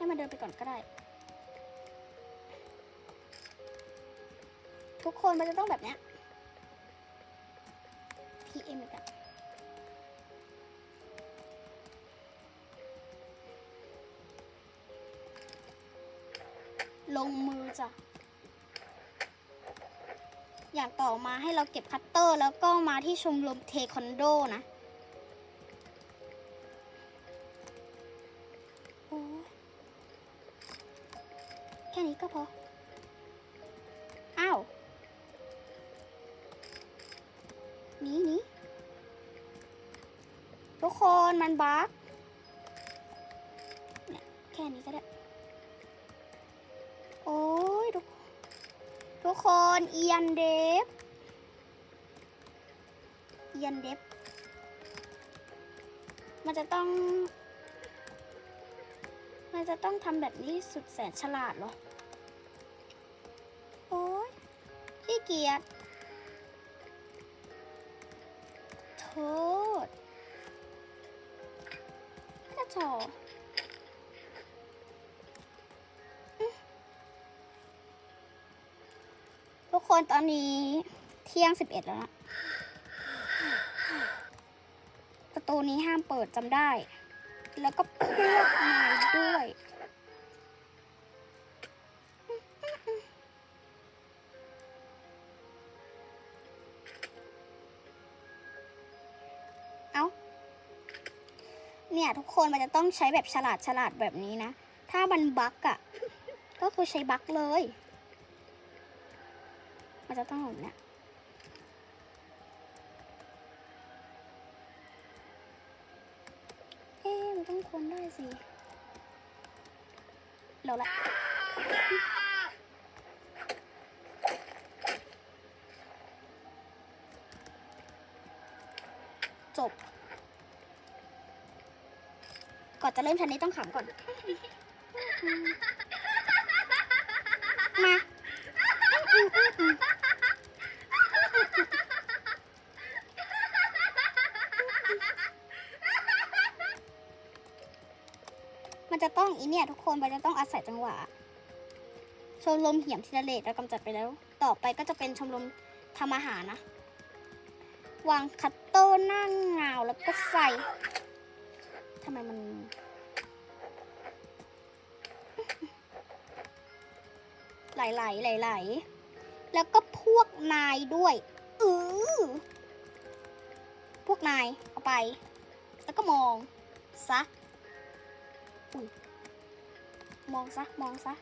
ให้มันเดินไปก่อนก็ได้ ทุกคนมันจะต้องแบบเนี้ย PM อีกอะลงมือจ้ะ อย่างต่อมาให้เราเก็บคัตเตอร์แล้วก็มาที่ชมรมเทควันโดนะ ก็พอ อ้าวหนีหนีทุกคนมันบั๊กเนี่ยแค่นี้ก็ได้ โอ้ยทุกทุกคนเอียนเดฟเอียนเดฟมันจะต้อง มันจะต้องทำแบบนี้สุดแสนฉลาดเหรอ เกียจโทษกระจอกทุกคนตอนนี้เที่ยงสิบเอ็ดแล้วนะประตูนี้ห้ามเปิดจำได้ แล้วก็พวกนายด้วย เนี่ยทุกคนมันจะต้องใช้แบบฉลาดฉลาดแบบนี้นะ ถ้ามันบั๊กอะก็คือใช้บั๊กเลย มันจะต้องแบบเนี้ยเอ๊ะมันต้องควรได้สิเราละจบ ก่อนจะเริ่มชั้นนี้ต้องขำก่อน มามันจะต้องอีเนี่ยทุกคน มันจะต้องอาศัยจังหวะ ชมรมเหี่ยมทีละเลดเรากำจัดไปแล้ว ต่อไปก็จะเป็นชมรมทำอาหารนะ วางคัตเตอร์หน้าเงาแล้วก็ใส่ ทำไมมัน ไหลไหลไหลไหลแล้วก็พวกนายด้วยเออพวกนาย เอาไป แล้วก็มองซะอุ้ยมองซะ มองซะ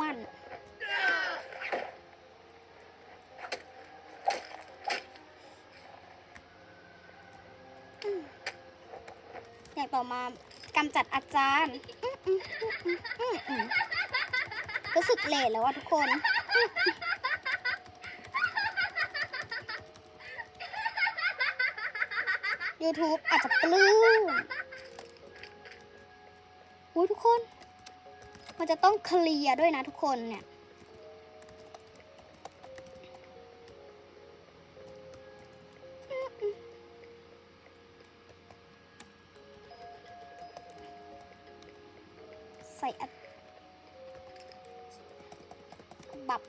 มัน อย่างต่อมากำจัดอาจารย์รู้สึกเลทแล้วว่ะทุกคน YouTube อาจจะปลื้มอุ้ยทุกคน มันจะต้องเคลียร์ด้วยนะทุกคนเนี่ย ส่อัดบับ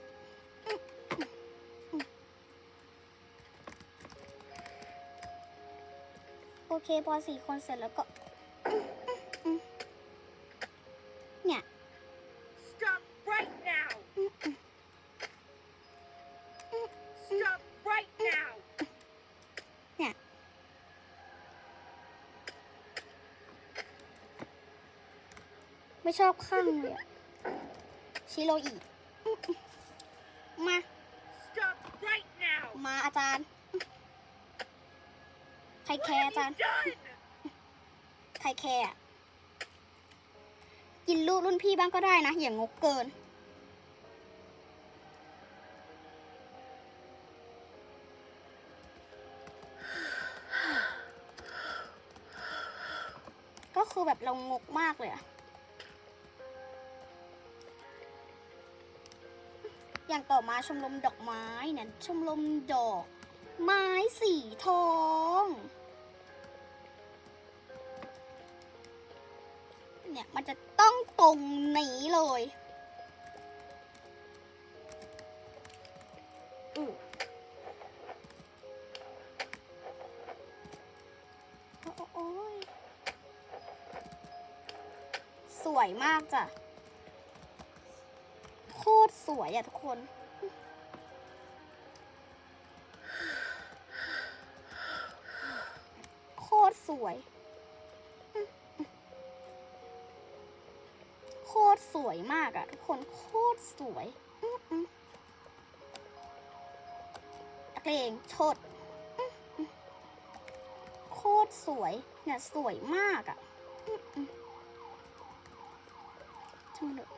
โอเค พอสี่คนเสร็จแล้วก็ อบข้างเลยอะชิโรอีอื้ออื้อมา Stop right now! มาอาจารย์ ใครแคร์อาจารย์ Done! ใครแคร์อะกินลูกรุ่นพี่บ้างก็ได้นะ อย่างงกเกิน ก็คือแบบเรางกมากเลยอะ อย่างต่อมาชมรมดอกไม้เนี่ยชมรมดอก ไม้สีทอง เนี่ยมันจะต้องตรงนี้เลยอุ้ยสวยมากจ้ะ ตรสวยอะทุกคน โคตรสวย โคตรสวยมากอะทุกคนโคตรสวยอื้ออื้อนักเลงชด โคตรสวยเนี่ยสวยมากอะอื้ออื้อช่างมันเถอะ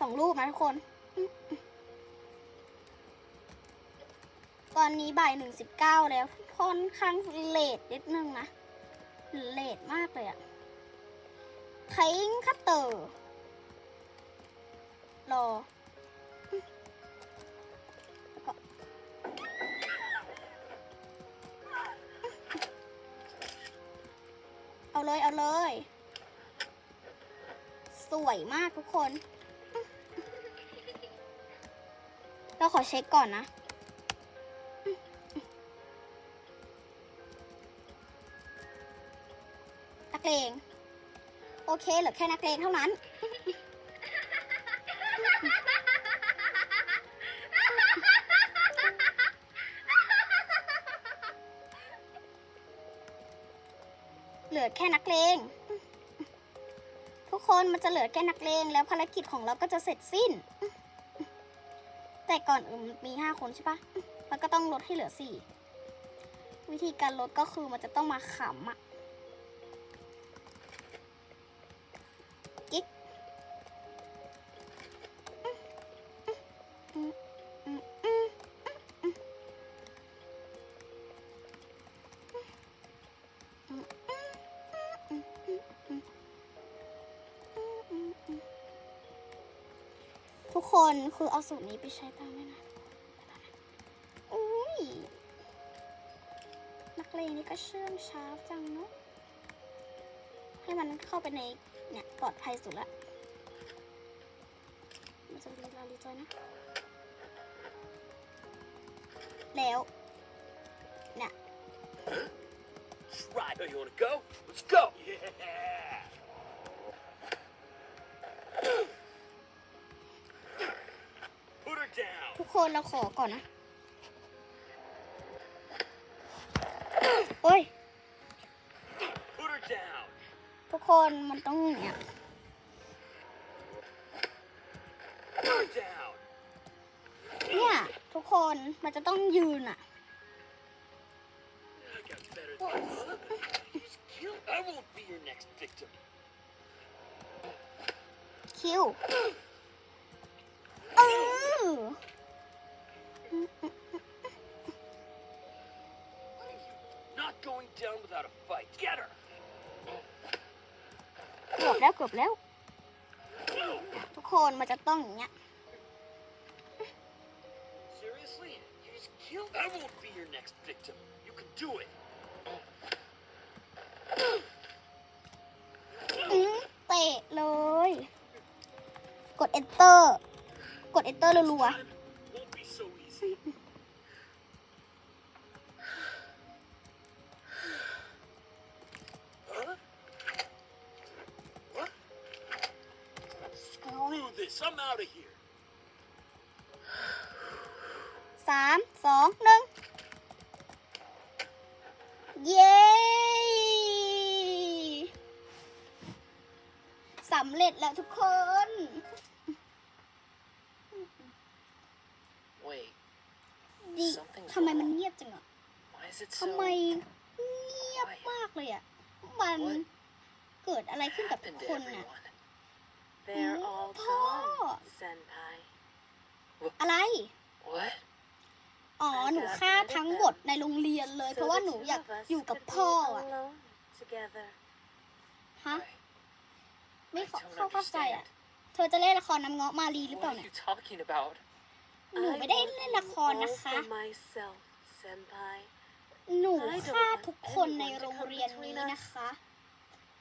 สองรูปนะทุกคน ตอนนี้บ่ายหนึ่งสิบเก้าแล้วค่อนข้างเลทนิดนึงนะเลทมากเลยอะไทงคัตเตอร์ รอเอาเลย เอาเลย สวยมากทุกคน เราขอเช็คก่อนนะ นักเลง โอเคเหลือแค่นักเลงเท่านั้น เหลือแค่นักเลง ทุกคนมันจะเหลือแค่นักเลงแล้วภารกิจของเราก็จะเสร็จสิ้น แต่ก่อนอื่นมีห้าคนใช่ปะมันก็ต้องลดให้เหลือสี่วิธีการลดก็คือมันจะต้องมาขำอะ คนคือเอาสูตรนี้ไปใช้ตามได้นะอุ้ยนักเลงนี่ก็เชื่องช้าจังเนาะให้มันเข้าไปในเนี่ยปลอดภัยสุดละมันจะรีลารีจอยนะ แล้วเนี่ย Right. Oh, you want to go? Let's go. Yeah. ทุกคนเราขอก่อนนะ โอ้ย Put her down. ทุกคนมันต้องเนี่ย Put her down. เนี่ย ทุกคนมันจะต้องยืนอะ I got better than Just kill. I won't be your next victim. คิวเอ อ Not going down without a fight. Get her. เกือบแล้วเกือบแล้ว ทุกคนมันจะต้องอย่างเงี้ย Seriously? You just killed. I won't be your next victim. You can do it. อืมเตะเลย กด enter กดเอนเตอร์รัวสามสองหนึ่งเย้สำเร็จแล้วทุกคน Wait, ดี Something's ทำไม wrong. มันเงียบจังอะ why is it ทำไม so เงียบมากเลยอะมัน What? เกิดอะไรขึ้นกับทุก happened to คนน่ะ everyone? They're Mm, all Paul. gone, Senpai. อะไร What? อ๋อ หนูฆ่าทั้งหมดในโรงเรียนเลยเพราะว่าหนูอยากอยู่กับพ่ออะ alone together. ฮะ Why? ไม่ I เข้า don't เข้าเข้าใจอะ understand. เธอจะเล่นละครน้ำเงาะมารีหรือเป What ล่า are เนี่ย you talking about? หนู I ไม่ได้ want เล่นละคร all นะคะ for myself, Senpai. หนูฆ่าทุกคนในโรงเรียนนี้นะคะ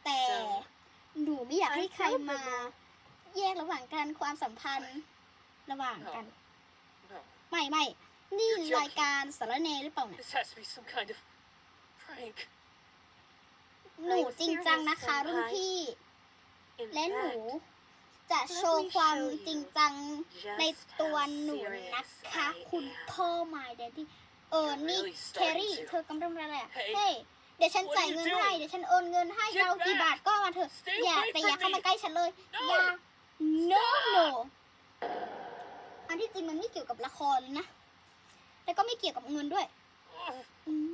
แต่หนูไม่อยากให้ใครมา แยกระหว่างการความสัมพันธ์ระหว่างกัน No. ไม่ไม่นี่รายการสารเนหรือเปล่าเนี่ย This has to be some kind of prank. หนูจริงจังนะคะรุ่นพี่ In และหนู fact, จะโชว์ความจริงจังในตัวหนูนะคะ คุณพ่อมายเดดดี้เออ นี่เคลรี่ เธอกำลังอะไรอะเฮ้ยเดี๋ยวฉันจ่ายเงินให้ เดี๋ยวฉันโอนเงินให้จะเอากี่บาทก็มาเถอะ อย่าแต่อย่าเข้ามาใกล้ฉันเลย อย่า no no อันที่จริงมันไม่เกี่ยวกับละครเลยนะ แล้วก็ไม่เกี่ยวกับเงินด้วยอืม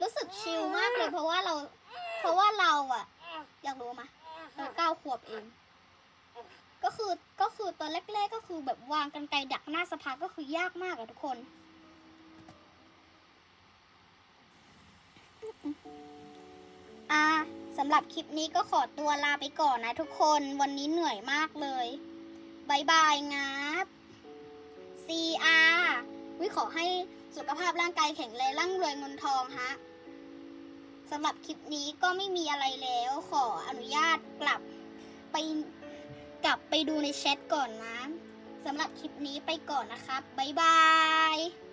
รู้สึกชิลมากเลยเพราะว่าเรา เพราะว่าเราอะอยากรู้มะ เราเก้าขวบเอง ก็คือก็คือตอนแรกๆก็คือแบบวางกันไกลดักหน้าสภาก็คือยากมากอะทุกคนอ่าสำหรับคลิปนี้ก็ขอตัวลาไปก่อนนะทุกคนวันนี้เหนื่อยมากเลยบายบายงับ CR วิขอให้สุขภาพร่างกายแข็งแรงร่ำรวยเงินทองฮะ สำหรับคลิปนี้ก็ไม่มีอะไรแล้วขออนุญาตกลับไปกลับไปดูในแชทก่อนนะสำหรับคลิปนี้ไปก่อนนะครับ บ๊ายบาย